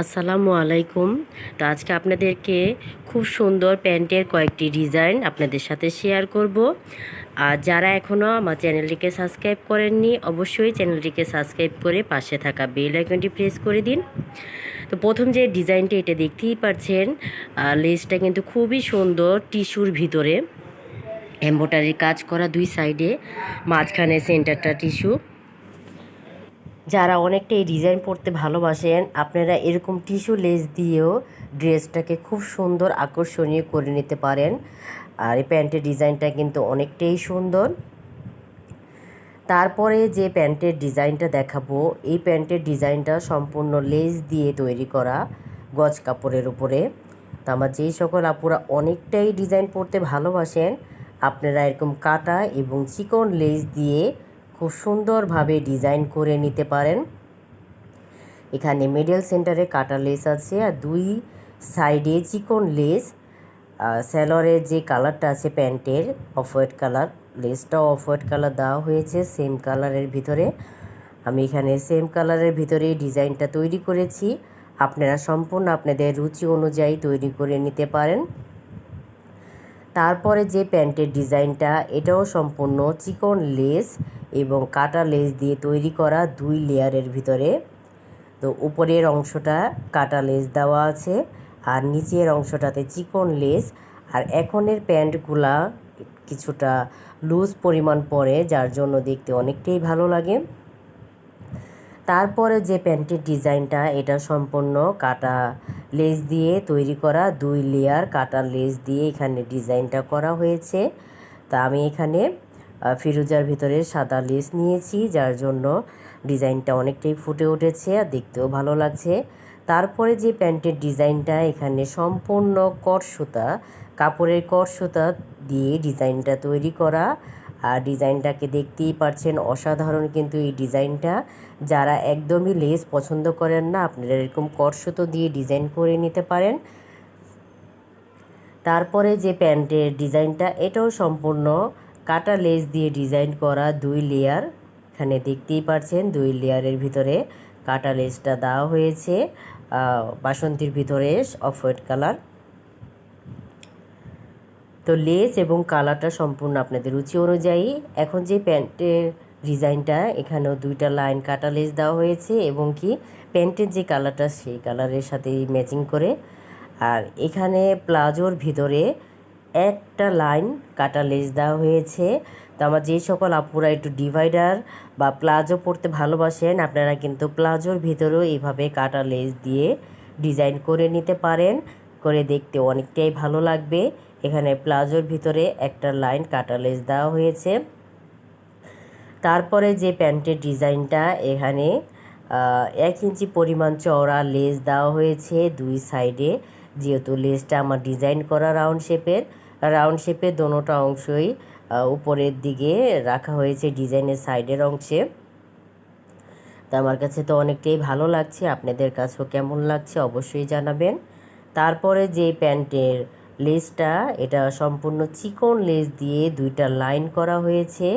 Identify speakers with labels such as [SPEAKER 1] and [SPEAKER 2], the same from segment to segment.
[SPEAKER 1] আসসালামু আলাইকুম। তো আজকে আপনাদেরকে খুব সুন্দর প্যান্টের কয়েকটি ডিজাইন আপনাদের সাথে শেয়ার করব। আর যারা এখনও আমার চ্যানেলটিকে সাবস্ক্রাইব করেননি, অবশ্যই চ্যানেলটিকে সাবস্ক্রাইব করে পাশে থাকা বেল আইকনটি প্রেস করে দিন। তো প্রথম যে ডিজাইনটি এটা দেখতেই পাচ্ছেন লেসটা কিন্তু খুবই সুন্দর টিস্যুর ভিতরে। এম্বোটারির কাজ করা দুই সাইডে, মাঝখানে সেন্টারটা টিস্যু। যারা অনেকটা এই ডিজাইন পড়তে ভালোবাসেন, আপনারা এরকম টিস্যু লেস দিয়েও ড্রেসটাকে খুব সুন্দর আকর্ষণীয় করে নিতে পারেন। আর এই প্যান্টের ডিজাইনটা কিন্তু অনেকটাই সুন্দর। তারপরে যে প্যান্টের ডিজাইনটা দেখাবো, এই প্যান্টের ডিজাইনটা সম্পূর্ণ লেস দিয়ে তৈরি করা গজ কাপড়ের উপরে। তো আমার যেই সকল আপুরা অনেকটাই ডিজাইন পড়তে ভালোবাসেন, আপনারা এরকম কাটা এবং চিকন লেস দিয়ে খুব সুন্দরভাবে ডিজাইন করে নিতে পারেন। এখানে মিডল সেন্টারে কাটা লেস আছে আর দুই সাইডে চিকন লেস। স্যালোয়ারের যে কালারটা আছে প্যান্টের, অফ হোয়াইট কালার, লেসটাও অফ হোয়াইট কালার দেওয়া হয়েছে, সেম কালারের ভিতরে। আমি এখানে সেম কালারের ভিতরে ডিজাইনটা তৈরি করেছি। আপনারা সম্পূর্ণ আপনাদের রুচি অনুযায়ী তৈরি করে নিতে পারেন। তারপরে যে প্যান্টের ডিজাইনটা, এটাও সম্পূর্ণ চিকন লেস এবং কাটা লেস দিয়ে তৈরি করা দুই লেয়ারের ভিতরে। তো উপরের অংশটা কাটা লেস দেওয়া আছে আর নিচের অংশটাতে চিকন লেস। আর এখনের প্যান্টগুলা কিছুটা লুজ পরিমাণ পরে, যার জন্য দেখতে অনেকটাই ভালো লাগে। তারপরে যে প্যান্টের ডিজাইনটা, এটা সম্পূর্ণ কাটা লেস দিয়ে তৈরি করা, দুই লেয়ার কাটা লেস দিয়ে এখানে ডিজাইনটা করা হয়েছে। তা আমি এখানে ফিরোজার ভিতরে সাদা লেস নিয়েছি, যার জন্য ডিজাইনটা অনেকটাই ফুটে উঠেছে আর দেখতেও ভালো লাগছে। তারপরে যে প্যান্টের ডিজাইনটা, এখানে সম্পূর্ণ কট সুতা, কাপড়ের কট সুতা দিয়ে ডিজাইনটা তৈরি করা। আর ডিজাইনটাকে দেখতেই পারছেন অসাধারণ কিন্তু এই ডিজাইনটা। যারা একদমই লেস পছন্দ করেন না, আপনারা এরকম কটসুতো দিয়ে ডিজাইন করে নিতে পারেন। তারপরে যে প্যান্টের ডিজাইনটা, এটাও সম্পূর্ণ কাটা লেস দিয়ে ডিজাইন করা দুই লেয়ার। এখানে দেখতেই পারছেন দুই লেয়ারের ভিতরে কাটা লেসটা দেওয়া হয়েছে বাসন্তীর ভিতরে অফ হোয়াইট কালার। তো লেস এবং কালারটা সম্পূর্ণ আপনাদের রুচি অনুযায়ী। এখন যে প্যান্টের ডিজাইনটা, এখানেও দুইটা লাইন কাটা লেস দেওয়া হয়েছে এবং কি প্যান্টের যে কালারটা, সেই কালারের সাথে ম্যাচিং করে। আর এখানে প্লাজোর ভিতরে একটা লাইন কাটা লেস দেওয়া হয়েছে। তো আমার যে সকল আপুরা একটু ডিভাইডার বা প্লাজো পরতে ভালোবাসেন, আপনারা কিন্তু প্লাজোর ভিতরেও এইভাবে কাটা লেস দিয়ে ডিজাইন করে নিতে পারেন। করে দেখতে অনেকটাই ভালো লাগবে। এখানে প্লাজোর ভিতরে একটা লাইন কাটা লেস দেওয়া হয়েছে। তারপরে যে প্যান্টের ডিজাইনটা এখানে এক ইঞ্চি পরিমাণ চওড়া লেস দেওয়া হয়েছে দুই সাইডে। যেহেতু লেসটা আমার ডিজাইন করা রাউন্ড শেপের রাউন্ড শেপের দোনোটা অংশই উপরের দিকে রাখা হয়েছে ডিজাইনের সাইডের অংশে। তা আমার কাছে তো অনেকটাই ভালো লাগছে, আপনাদের কাছেও কেমন লাগছে অবশ্যই জানাবেন। তারপরে যে প্যান্টের লেসটা এটা সম্পূর্ণ চিকন লেস দিয়ে দুইটা লাইন করা হয়েছে।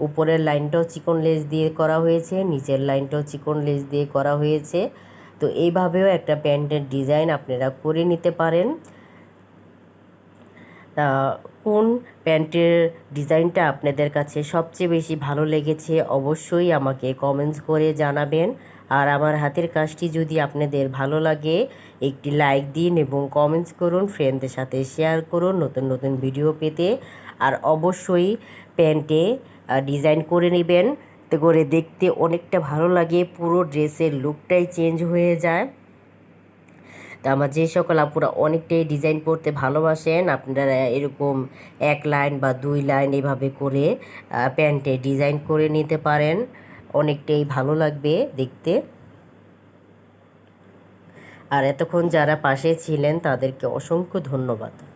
[SPEAKER 1] উপরের লাইনটাও চিকন লেস দিয়ে করা হয়েছে, নিচের লাইনটাও চিকন লেস দিয়ে করা হয়েছে। তো এইভাবেও একটা প্যান্টের ডিজাইন আপনারা করে নিতে পারেন। তা কোন প্যান্টের ডিজাইনটা আপনাদের কাছে সবচেয়ে বেশি ভালো লেগেছে অবশ্যই আমাকে কমেন্টস করে জানাবেন। আর আমার হাতের কাজটি যদি আপনাদের ভালো লাগে, একটি লাইক দিন এবং কমেন্টস করুন ফ্রেন্ডদের সাথে শেয়ার করুন নতুন নতুন ভিডিও পেতে। আর অবশ্যই প্যান্টে ডিজাইন করে নেবেন। তো করে দেখতে অনেকটা ভালো লাগে, পুরো ড্রেসের লুকটাই চেঞ্জ হয়ে যায়। আমার যে সকল আপুরা অনেকটাই ডিজাইন করতে ভালোবাসেন, আপনারা এরকম এক লাইন বা দুই লাইন এভাবে করে প্যান্টে ডিজাইন করে নিতে পারেন। অনেকটাই ভালো লাগবে দেখতে। আর এতক্ষণ যারা পাশে ছিলেন তাদেরকে অসংখ্য ধন্যবাদ।